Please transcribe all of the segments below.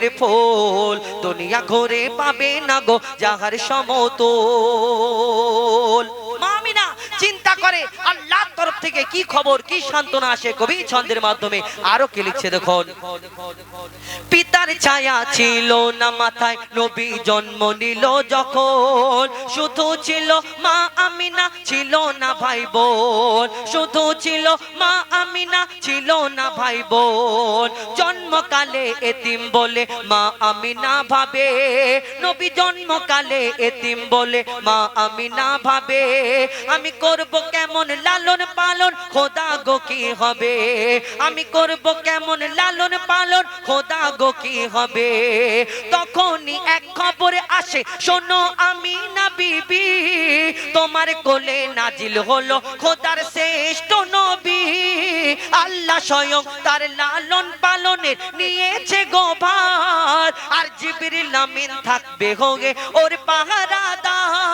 মিমের ফুল দুনিয়া ঘরে পাবে না গো যাহার সমতল। মামিনা চিন্তা করে আল্লাহর তরফ থেকে কি খবর, কি সান্ত্বনা আসে কবি ছন্দের মাধ্যমে? আরও কি লিখছে দেখুন। পিতার ছায়া ছিল না মাথায়, নবী জন্ম নিল যখন। শুধু ছিল মা আমিনা, ছিল না ভাই বোন শুধু ছিল মা আমিনা, ছিল না ভাই বোন জন্মকালে এতিম বলে মা আমিনা ভাবে। নবী জন্মকালে এতিম বলে মা আমিনা ভাবে। আমি করব কেমন লালন পালন? খোদা গো, কি হবে? আমি করব কেমন লালন পালন? খোদা গো, কি হবে? তখনই এক খবর আসে, শোনো আমি না বিবি, তোমার কোলে নাজিল হলো খোদার শ্রেষ্ঠ নবী। আল্লাহ স্বয়ং তার লালন পালনের নিয়েছে গোভার আর জিবরিল আমিন থাকবে হোগে ওর পাহারাদার।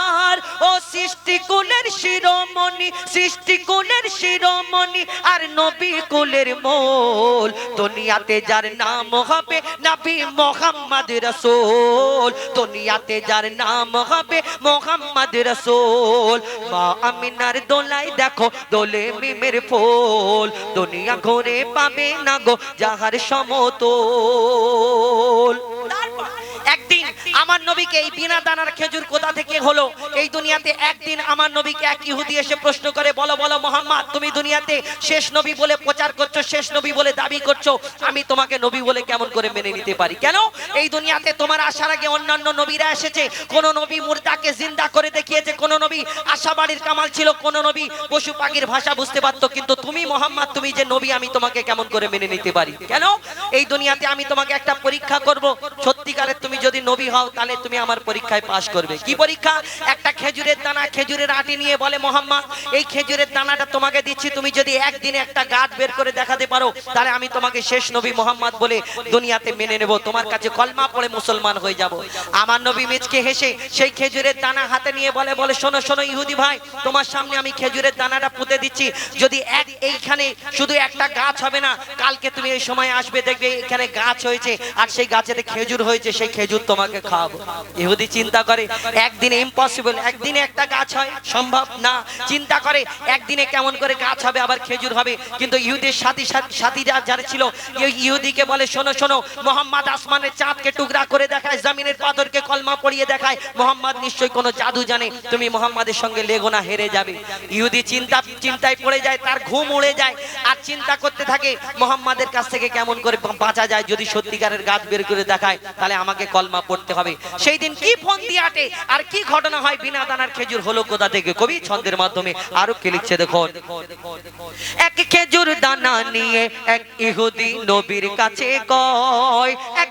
ও সৃষ্টি কুলের শিরোমণি, সৃষ্টি কুলের শিরোমণি, আর নবী কুলের মোল। দুনিয়াতে যার নাম হবে নবী মোহাম্মদ রসুল। দুনিয়াতে যার নাম হবে মোহাম্মদ রসুল। মা আমিনার দোলাই দেখো দোলে মিমের ফুল। দুনিয়া ঘুরে পাবে না গো যাহার সমতল। আমার নবীকে এই বিনা দানার খেজুর কোথা থেকে হলো? এই দুনিয়াতে একদিন আমার নবীকে এক ইহুদি এসে প্রশ্ন করে, বলো বলো, মোহাম্মদ, তুমি দুনিয়াতে শেষ নবী বলে প্রচার করছ, শেষ নবী বলে দাবি করছ? আমি তোমাকে নবী বলে কেমন করে মেনে নিতে পারি? কেন? এই দুনিয়াতে তোমার আসার আগে অন্যান্য নবীরা এসেছে। কোন নবী মুর্দাকে জিন্দা করে দেখিয়েছে, কোন নবী আশাবাড়ির কামাল ছিল, কোন নবী পশু পাখির ভাষা বুঝতে পারতো, কিন্তু তুমি, মোহাম্মদ, তুমি যে নবী, আমি তোমাকে কেমন করে মেনে নিতে পারি? কেন? এই দুনিয়াতে আমি তোমাকে একটা পরীক্ষা করব। সত্যিকারের তুমি যদি নবী হও তাহলে তুমি আমার পরীক্ষায় পাশ করবে। কি পরীক্ষা? একটা খেজুরের দানা, খেজুরের আটি নিয়ে বলে, মোহাম্মদ, এই খেজুরের দানাটা তোমাকে দিচ্ছি, তুমি যদি একদিনে একটা গাছ বের করে দেখাতে পারো, তাহলে আমি তোমাকে শেষ নবী মোহাম্মদ বলে দুনিয়াতে মেনে নেব। তোমার কাছে কলমা পড়ে মুসলমান হয়ে যাব। আমার নবী মিচকে হেসে সেই খেজুরের দানা হাতে নিয়ে বলে বলে, শোনো শোনো ইহুদি ভাই, তোমার সামনে আমি খেজুরের দানাটা পুঁতে দিচ্ছি। যদি এক, এইখানে শুধু একটা গাছ হবে না, কালকে তুমি এই সময় আসবে, দেখবে এখানে গাছ হয়েছে, আর সেই গাছেতে খেজুর হয়েছে, সেই খেজুর তোমাকে খাওয়াবো ইহুদি চিন্তা করে, একদিনে ইম্পসিবল একদিনে একটা গাছ হয়, সম্ভব না। চিন্তা করে, একদিনে কেমন করে গাছ হবে, আবার খেজুর হবে। কিন্তু ইহুদির সাথী, সাথী- সাথীরা যারা ছিল ইহুদিকে বলে, শোনো শোনো। মোহাম্মদ আসমানের চাঁদকে টুকরা করে দেখায়, জমিনের পাথরকে কলমা পড়িয়ে দেখায়। মোহাম্মদ নিশ্চয়ই কোনো জাদু জানে, তুমি মোহাম্মদের সঙ্গে লেগো না, হেরে যাবে। ইহুদি চিন্তা, চিন্তায় পড়ে যায়, তার ঘুম উড়ে যায়, আর চিন্তা করতে থাকে, মোহাম্মদের কাছ থেকে কেমন করে বাঁচা যায়, যদি সত্যিকারের গাছ বের করে দেখায়, তাহলে আমাকে কলমা পড়তে হবে। সেই দিন কি ফোন দিয়ে আটে? আর কি ঘটনা হয়? বিনা দানার খেজুর হলো কোথা থেকে? কবি ছন্দের মাধ্যমে আরও কে লিখছে দেখো এক খেজুর দানা নিয়ে এক ইহুদি নবীর কাছে কয়, এক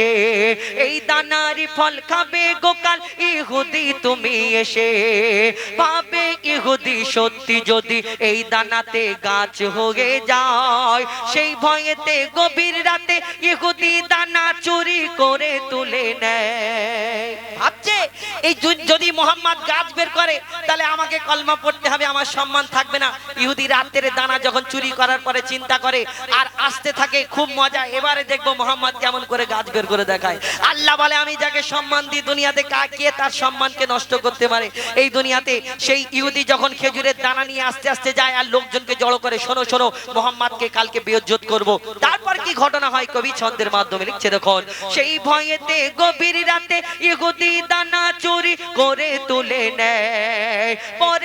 এই দানারি ফল খাবে গোকাল ইহুদি, তুমি এসে পাবে ইহুদি সত্যি যদি এই দানাতে গাছ হয়ে যায়। সেই ভয়েতে গভীর রাতে ইহুদি দানা চুরি করে তুলে নেয়। ভাবছে, এই যদি মোহাম্মদ গাছ বের করে, তাহলে আমাকে কলমা পড়তে হবে, আমার সম্মান থাকবে না। ইহুদি রাতের দানা যখন চুরি করার পরে চিন্তা করে, আর আসতে থাকে, খুব মজা। এবারে দেখব মোহাম্মদ কেমন করে গাছ বের করে দেখায়। আল্লাহ বলে, আমি যাকে সম্মান দিই, দুনিয়াতে কা কে তার সম্মানকে নষ্ট করতে পারে? এই দুনিয়াতে সেই ইহুদি যখন খেজুরের দানা নিয়ে আস্তে আস্তে যায় আর লোকজনকে জড়ো করে, শোনো শোনো, মোহাম্মদকে কালকে বেয়জ্জত করব। তারপর কি ঘটনা হয়? কবি ছন্দের মাধ্যমে লিখছে, দেখুন, সেই ভয়েতে গভীর রাতে ইহুদি দানা চুরি করে তুলে নেয়।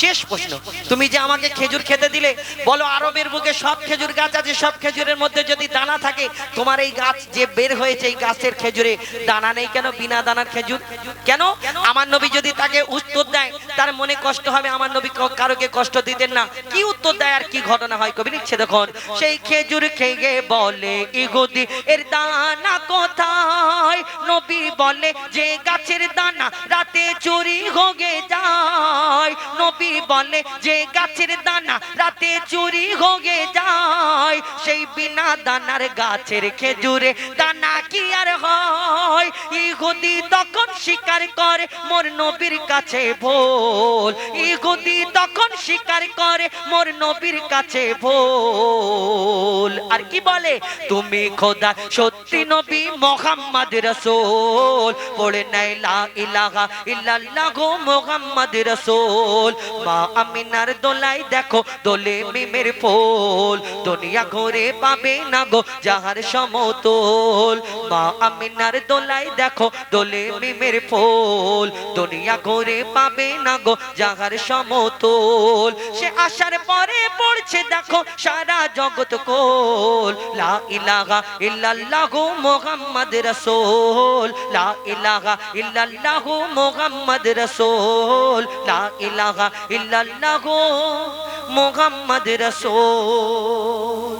শেষ প্রশ্ন, তুমি যে আমাকে খেজুর খেতে দিলে, বলো আরবের বুকে সব খেজুর গাছ আছে, সব খেজুরের মধ্যে যদি দানা থাকে, তোমার এই গাছ যে বের হয়েছে, এই গাছের খেজুরে দানা নেই কেন? বিনা দানার খেজুর। কেন? আমার নবী যদি তাকে উত্তর দেয়, তার মনে কষ্ট হবে, আমার নবী কারোকে কষ্ট দিতেন না। কি উত্তর দেয় আর কি ঘটনা হয় কবি লিখছে দেখুন, সেই খেজুর খেয়ে বলে ইগুদি এর দানা কোথায়? নবী বলে, যে গাছের দানা রাতে চুরি হোগে যায়। নবী বলে যে গাছের দানা রাতে চুরি হোগে যায়। সেই বিনা দানার গাছের খেজুরে দানা কি আর হয়? ইহুদি তখন স্বীকার করে, মোর নবীর কাছে ভোল। ইহুদি তখন স্বীকার করে, মোর নবীর কাছে ভোল। আর কি বলে? তুমি খোদা, সত্যি নবী মোহাম্মদ রসুল। পড়ে নাই ইলাহা ইল্লাল্লাহ মোহাম্মদ রসুল। মা আমিনার দোলাই দেখো, দোলে মিমের ফুল। দুনিয়া ঘুরে পাবে না গো যাহার সমতল। মা আমিনার দোলাই দেখো, দোলে মিমের ফুল। দুনিয়া ঘুরে পাবে না গো যাহার সমতল। সে আসার পরে পড়ছে দেখো সারা জগৎ কোল। লা ইলাহা ইল্লাল্লাহু মুহাম্মদ রাসূল। লা ইলাহা ইল্লাল্লাহু মুহাম্মদ রাসূল। লা ইলাহা ইল্লাল্লাহু মোহাম্মদ রসোল।